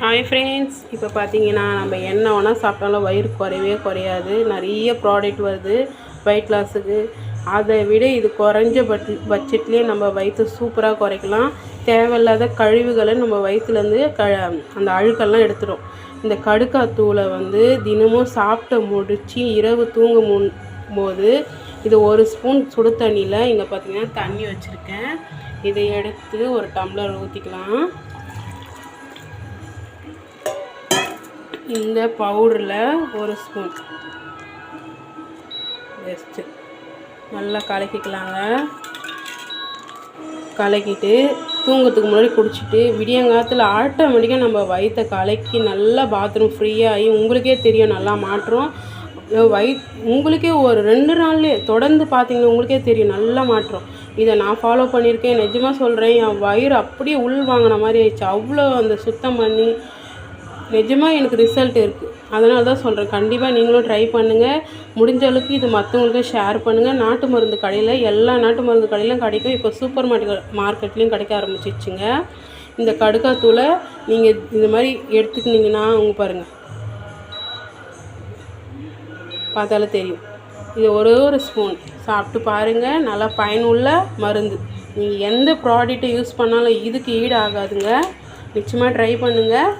Hi friends இப்போ பார்த்தீங்கன்னா நம்ம என்ன வேணால் சாப்பிட்டாலும் வயிறு குறையவே குறையாது. நிறைய ப்ராடக்ட் வருது வெயிட் லாஸுக்கு அதை விட இது குறைஞ்ச பட் பட்ஜெட்லேயே நம்ம வயிற்று சூப்பராக குறைக்கலாம். தேவையில்லாத கழிவுகளை நம்ம வயிற்றுலேருந்து க அந்த அழுக்கெல்லாம் எடுத்துடும் இந்த கடுக்காத்தூளை வந்து தினமும் சாப்பிட்ட முடித்து இரவு தூங்க முன் போது இது ஒரு ஸ்பூன் சுடு தண்ணியில் இங்கே பார்த்தீங்கன்னா தண்ணி வச்சுருக்கேன். இதை எடுத்து ஒரு டம்ளர் ஊற்றிக்கலாம் இந்த பவுடரில் ஒரு ஸ்பூன் ஜஸ்ட்டு நல்லா கலக்கிக்கலாங்க. கலக்கிட்டு தூங்கிறதுக்கு முன்னாடி குடிச்சிட்டு விடியங்காலத்தில் ஆட்டோமேட்டிக்காக நம்ம வயிற்றை கலக்கி நல்லா பாத்ரூம் ஃப்ரீயாகி உங்களுக்கே தெரியும் நல்லா மாற்றம். வயி உங்களுக்கே ஒரு ரெண்டு நாள்லேயே தொடர்ந்து பார்த்தீங்கன்னா உங்களுக்கே தெரியும் நல்லா மாற்றம். இதை நான் ஃபாலோ பண்ணியிருக்கேன். நிஜமாக சொல்கிறேன் என் வயிறு அப்படியே உள் வாங்கின மாதிரி ஆயிடுச்சு. அவ்வளோ அந்த சுத்தம் பண்ணி நிஜமாக எனக்கு ரிசல்ட் இருக்குது அதனால தான் சொல்கிறேன் கண்டிப்பாக நீங்களும் ட்ரை பண்ணுங்கள் முடிஞ்ச அளவுக்கு இது மற்றவங்களுக்கும் ஷேர் பண்ணுங்கள் நாட்டு மருந்து கடையில் எல்லா நாட்டு மருந்து கடையிலும் கிடைக்கும். இப்போ சூப்பர் மார்க்கெட் மார்க்கெட்லேயும் கிடைக்க ஆரம்பிச்சிச்சுங்க இந்த கடுக்காத்தூளை நீங்கள் இந்த மாதிரி எடுத்துக்கினீங்கன்னா அவங்க பாருங்கள் பார்த்தாலே தெரியும். இது ஒரே ஒரு ஸ்பூன் சாப்பிட்டு பாருங்கள் நல்லா பயனுள்ள மருந்து. நீங்கள் எந்த ப்ராடக்ட்டை யூஸ் பண்ணாலும் இதுக்கு ஈடு ஆகாதுங்க நிச்சயமாக ட்ரை பண்ணுங்கள்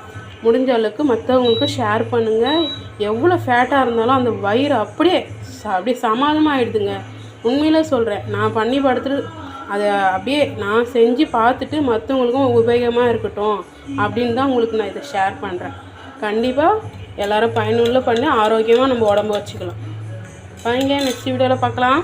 முடிஞ்ச அளவுக்கு மற்றவங்களுக்கு ஷேர் பண்ணுங்கள் எவ்வளோ ஃபேட்டாக இருந்தாலும் அந்த வயிறு அப்படியே ச- அப்படியே சமாதமாகிடுதுங்க உண்மையில் சொல்கிறேன் நான் பண்ணி படுத்துட்டு அதை அப்படியே நான் செஞ்சு பார்த்துட்டு மற்றவங்களுக்கும் உபயோகமாக இருக்கட்டும் அப்படின்னு தான் உங்களுக்கு நான் இதை ஷேர் பண்ணுறேன் கண்டிப்பாக எல்லாரும் பயனுள்ள பண்ணி ஆரோக்கியமாக நம்ம உடம்ப வச்சுக்கலாம். பாருங்க நெக்ஸ்ட் வீடியோவில் பார்க்கலாம்.